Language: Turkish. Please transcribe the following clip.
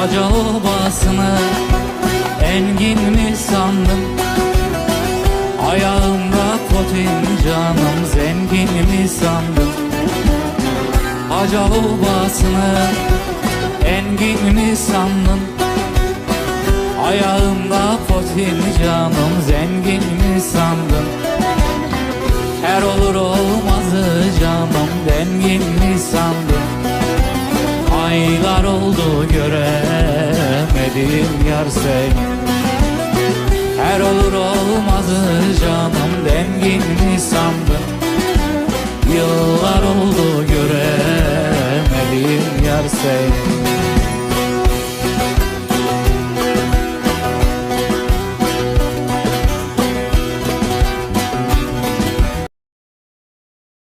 Haca obasını engin mi sandın Ayağımda potin canım zengin mi sandın Haca obasını engin mi sandın Ayağımda potin canım zengin mi sandın Her olur olmazı Aylar oldu göremedim yar seni. Her olur olmazı canım dengin sandım Yıllar oldu göremedim yar seni.